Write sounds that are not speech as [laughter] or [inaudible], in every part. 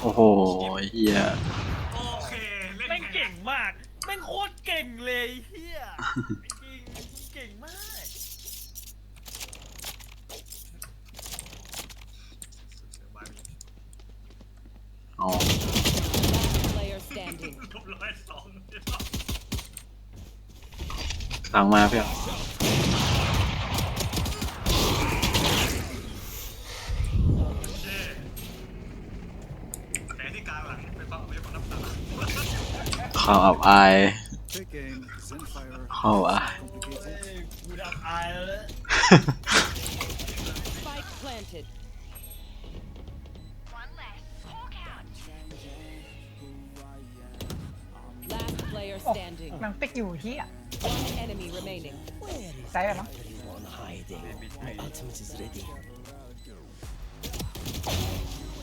โอ้โหเฮียโอเคเล่นแม่งเก่งมากแม่งโคตรเก่งเลยเฮียจริงเก่งมากอ๋อ Player standing. ลบร้อยสอง สั่งมาเพื่อน เช่แผลที่กลางหลังเป็นเพราะไม่ใช่เพราะน้ำตาข่าวอับอาย Taking Zenfire ข่าวอาย complicated. กูดับอายแล้วเนี่ย Spike planted. Last player standing. หนังติ๊กอยู่เฮีย One enemy remaining. ใช่ไหม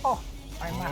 โอ้ไปมาก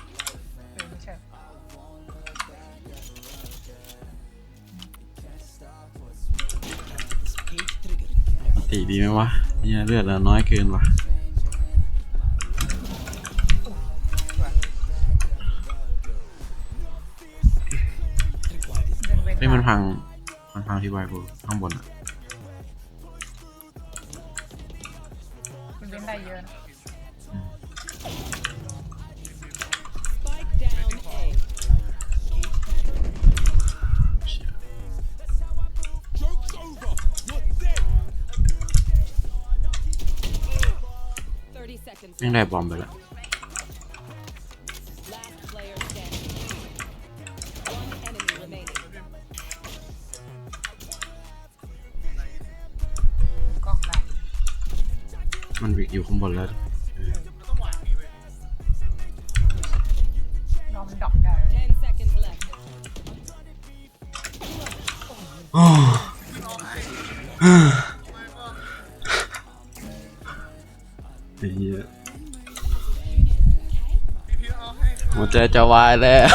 ติดีไหมวะเนี่ยเลือดเราน้อยเกินวะนี่มันพัง มันพังที่ไวกูข้างบนอะมันเว้นได้เยอะนะ ไม่งได้บอมไปแล้วมันวิกอยู่ข้างบนแล้วนอมดอกได้อ้า หัวใจจะวายแล้ว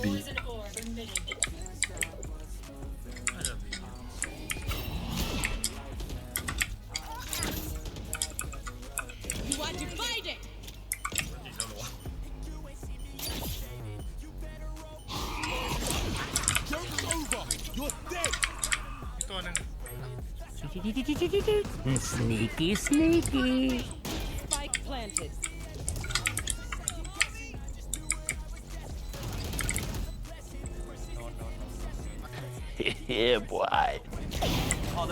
วัน Sneaky, sneaky. Spike planted. yeah, [laughs] boy. พอ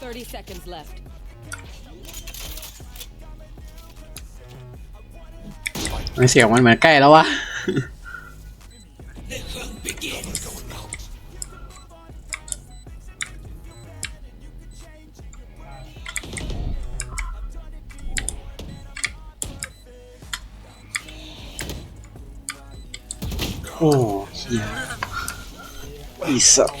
30 seconds left. ไม่เสียงมันเหมือนใกล้แล้ววะ โอ้เฮียอีสัตว์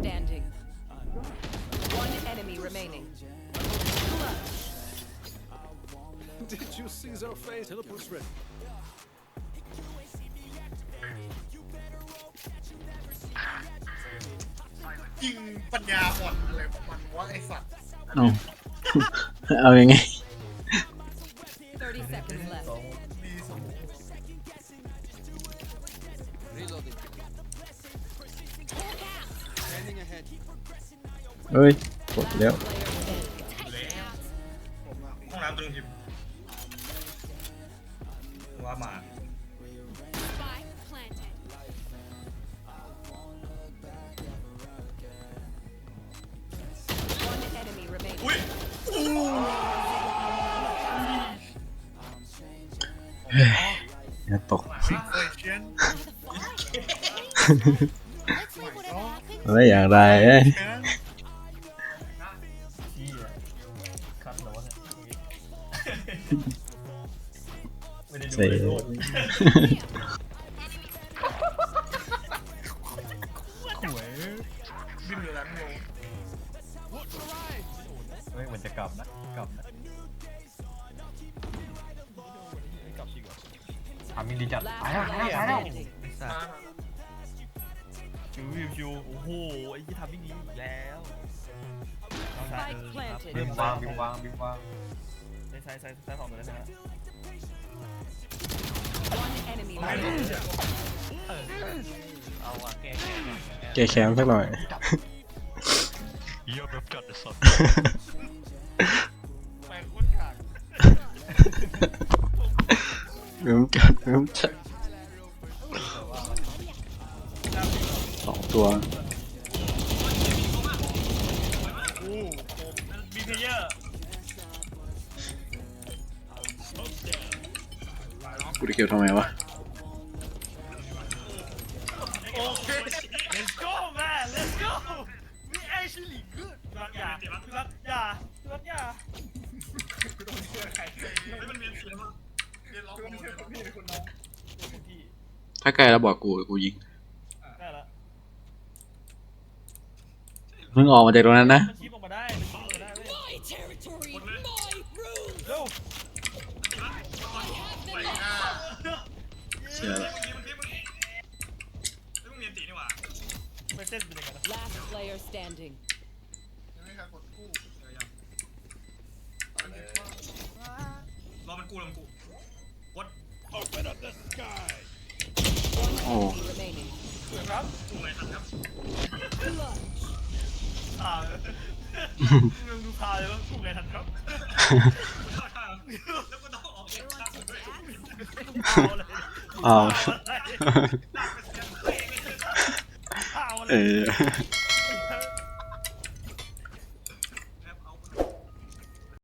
standing. One enemy remaining. Did you see their face? Teleport's ready. ยิงปัญญาอ่อนอะไรของมันวะไอสัตว์ เอา เอายังไง [laughs] [laughs] เฮ้ยกดแล้ว Player standing. ห้องน้ำตรงหิมว่ามา Spike planted. One enemy remaining. อุ้ยอย่าตกเคยเชียนเฮ้ยอย่างไรเอ้ย เสียเลยโทษหวยบินอยู่นั้นงงเฮ้ยเหมือนจะกลับนะกลับนะไม่กลับจริงเหรอทำมินดีจัดไปแล้ว player ไปแล้วจูบฮิวชิวโอ้โหไอ้ที่ทำมินดีอีกแล้วบิมวางบิมวางบิมวางใส่ใส่ใส่ใส่ของตัวนั้นนะ เอาอะแกแกแกแกแคมสักหน่อย เยี่ยมแบบจัดไอ้สัตว์แปลงโคตรกากลืมจัดลืมจัดสองตัว ป็นคนน้องเป็นพี่ถ้าใกล้แล้วบอกกูกูยิงได้ละเพิ่งออกมาจากตรงนั้นนะ เชื่อละ เมื่อกี้เมื่อกี้เมื่อกี้เฮ้ยมึงเรียนตีนี่หว่า ไปเส้นเป็นยังไงนะ Last player standing. ยังไม่ใครกดกู้เดี๋ยวยังรอมันกู้รอมันกู้วด One Oh. enemy remaining. ครับ กู้ไงทันครับ อ่ามึงดูพาเลยว่ากูไงทันครับ แล้วก็ต้องออกเองข้างด้วย เอาเลย 啊，是，哎。[laughs] [laughs]